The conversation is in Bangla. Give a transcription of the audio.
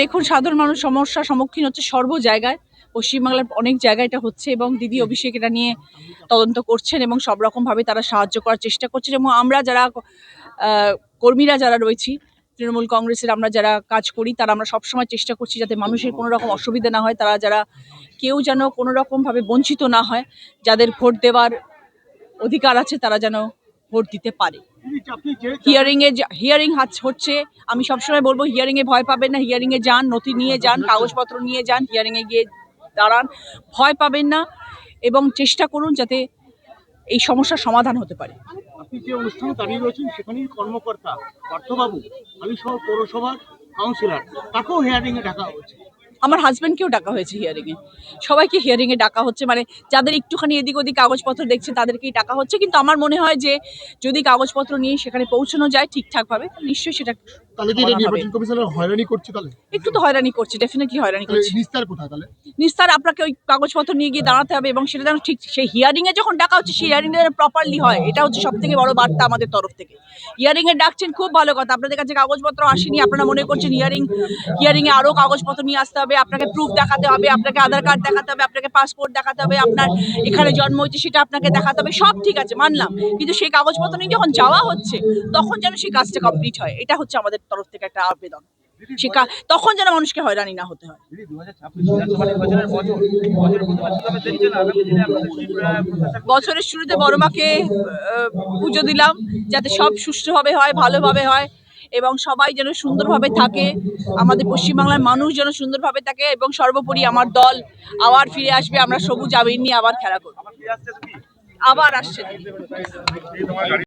দেখুন, সাধারণ মানুষ সমস্যার সম্মুখীন হচ্ছে সর্ব জায়গায়। পশ্চিমবাংলার অনেক জায়গায় এটা হচ্ছে এবং দিদি অভিষেক এটা নিয়ে তদন্ত করছেন এবং সব রকমভাবে তারা সাহায্য করার চেষ্টা করছেন এবং আমরা যারা কর্মীরা যারা রয়েছি, তৃণমূল কংগ্রেসের আমরা যারা কাজ করি, তারা আমরা সবসময় চেষ্টা করছি যাতে মানুষের কোনো রকম অসুবিধা না হয়, তারা যারা কেউ যেন কোনো রকমভাবে বঞ্চিত না হয়, যাদের ভোট দেওয়ার অধিকার আছে তারা যেন ভোট দিতে পারে। আপনি হিয়ারিং এ হিয়ারিং হচ্ছে আমি সবসময় বলব হিয়ারিং এ ভয় পাবেন না হিয়ারিং এ যান নথি নিয়ে যান কাগজপত্র নিয়ে যান হিয়ারিং এ গিয়ে দাঁড়ান ভয় পাবেন না এবং চেষ্টা করুন যাতে এই সমস্যার সমাধান হতে পারে। আপনি যে অনুষ্ঠানে দাঁড়িয়ে রয়েছেন সেখানেই কর্মকর্তা পার্থবাবু আমি সহ পৌরসভার কাউন্সিলর তাকেও হেয়ারিং এ ডাকা হয়েছে। আমার হাজব্যান্ডকেও ডাকা হয়েছে হিয়ারিংয়ে সবাইকে হিয়ারিংয়ে ডাকা হচ্ছে মানে যাদের একটুখানি এদিক ওদিক কাগজপত্র দেখছে তাদেরকেই ডাকা হচ্ছে। কিন্তু আমার মনে হয় যে যদি কাগজপত্র নিয়ে সেখানে পৌঁছানো যায় ঠিকঠাকভাবে, নিশ্চয়ই সেটা তাহলে কি। নির্বাচন কমিশনের হয়রানি করছে তাহলে? একটু তো হয়রানি করছে ডেফিনেটলি হয়রানি করছে। নিস্তার কোথায় তাহলে? নিস্তার আপনাকে ওই কাগজপত্র নিয়ে গিয়ে দাঁড়াতে হবে এবং সেটা যেন ঠিক সেই হিয়ারিং এ যখন ডাকা হচ্ছে সেই হিয়ারিং এ প্রপারলি হয় এটা হচ্ছে সব থেকে বড় বার্তা আমাদের তরফ থেকে। হিয়ারিং এ ডাকছেন খুব ভালো কথা আপনাদের কাছে কাগজপত্র আসেনি আপনারা মনে করছেন হিয়ারিং হিয়ারিং এ আরও কাগজপত্র নিয়ে আসতে হবে আপনাকে প্রুফ দেখাতে হবে আপনাকে আধার কার্ড দেখাতে হবে আপনাকে পাসপোর্ট দেখাতে হবে আপনার এখানে জন্ম হয়েছে সেটা আপনাকে দেখাতে হবে সব ঠিক আছে মানলাম। কিন্তু সেই কাগজপত্র নিয়ে যখন যাওয়া হচ্ছে তখন যেন সেই কাজটা কমপ্লিট হয় এটা হচ্ছে আমাদের তরফ থেকে একটা আবেদন। সে তখন যেন মানুষকে হয়রানি না হতে হয়। বছরের শুরুতে বড় মাকে পুজো দিলাম যাতে সব সুষ্ঠুভাবে হয় ভালোভাবে হয় এবং সবাই যেন সুন্দরভাবে থাকে। আমাদের পশ্চিমবাংলার মানুষ যেন সুন্দরভাবে থাকে এবং সর্বোপরি আমার দল আবার ফিরে আসবে আমরা সবুজ আবির নিয়ে আবার খেলা করব। আবার আসছে